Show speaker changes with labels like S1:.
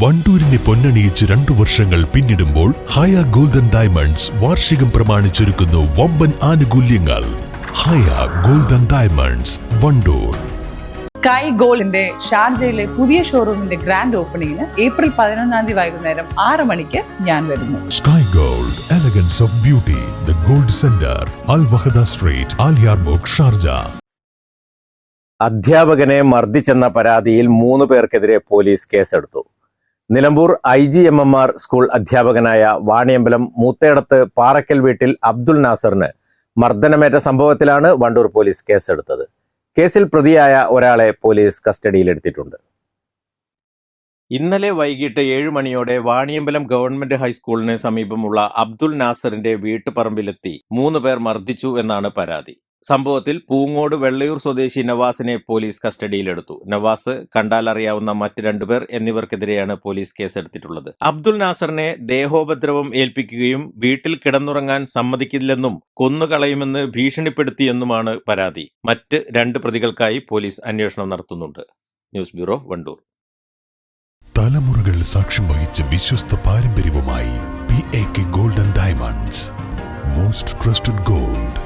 S1: വണ്ടൂരിനെ പൊന്നണിയിച്ച് രണ്ടു വർഷങ്ങൾ പിന്നിടുമ്പോൾ ഹയ ഗോൾഡൻ ഡയമണ്ട്സ് വാർഷികം പ്രമാണിച്ചൊരുക്കുന്നു വമ്പൻ ആനുകൂല്യങ്ങൾ. ഹയ ഗോൾഡൻ ഡയമണ്ട്സ് വണ്ടൂർ.
S2: സ്കൈ ഗോൾഡിന്റെ ഷാർജയിലെ പുതിയ ഷോറൂമിന്റെ ഗ്രാൻഡ് ഓപ്പണിംഗിന് ഏപ്രിൽ പതിനൊന്നാം തീയതി വൈകുന്നേരം ആറ് മണിക്ക് ഞാൻ വരുന്നു.
S1: Sky gold elegance of beauty the gold centre Al Wahda street ആലിയാർമോക് Sharjah
S3: അധ്യാപകനെ മർദ്ദിച്ചെന്ന പരാതിയിൽ മൂന്ന് പേർക്കെതിരെ പോലീസ് കേസെടുത്തു. Nilambur I G M M R school അധ്യാപകനായ വാണിയമ്പലം മൂത്തേടത്ത് പാറക്കൽ വീട്ടിൽ അബ്ദുൽ നാസറിന് മർദ്ദനമേറ്റ സംഭവത്തിലാണ് വണ്ടൂർ പോലീസ് കേസെടുത്തത്. കേസിൽ പ്രതിയായ ഒരാളെ പോലീസ് കസ്റ്റഡിയിലെടുത്തിട്ടുണ്ട്. ഇന്നലെ വൈകിട്ട് ഏഴ് മണിയോടെ വാണിയമ്പലം ഗവൺമെന്റ് ഹൈസ്കൂളിന് സമീപമുള്ള അബ്ദുൽ നാസറിന്റെ വീട്ടുപറമ്പിലെത്തി മൂന്ന് പേർ മർദ്ദിച്ചു എന്നാണ് പരാതി. സംഭവത്തിൽ പൂങ്ങോട് വെള്ളയൂർ സ്വദേശി നവാസിനെ പോലീസ് കസ്റ്റഡിയിലെടുത്തു. നവാസ് കണ്ടാലറിയാവുന്ന മറ്റ് രണ്ടുപേർ എന്നിവർക്കെതിരെയാണ് പോലീസ് കേസെടുത്തിട്ടുള്ളത്. അബ്ദുൽ നാസറിനെ ദേഹോപദ്രവം ഏൽപ്പിക്കുകയും വീട്ടിൽ കിടന്നുറങ്ങാൻ സമ്മതിക്കില്ലെന്നും കൊന്നുകളയുമെന്ന് ഭീഷണിപ്പെടുത്തിയെന്നുമാണ് പരാതി. മറ്റ് രണ്ട് പ്രതികൾക്കായി പോലീസ് അന്വേഷണം നടത്തുന്നുണ്ട്. News bureau Wandoor.
S1: തലമുറകൾ സാക്ഷ്യം വഹിച്ച വിശ്വസ്ത പാരമ്പര്യവുമായി P A K golden diamonds most trusted gold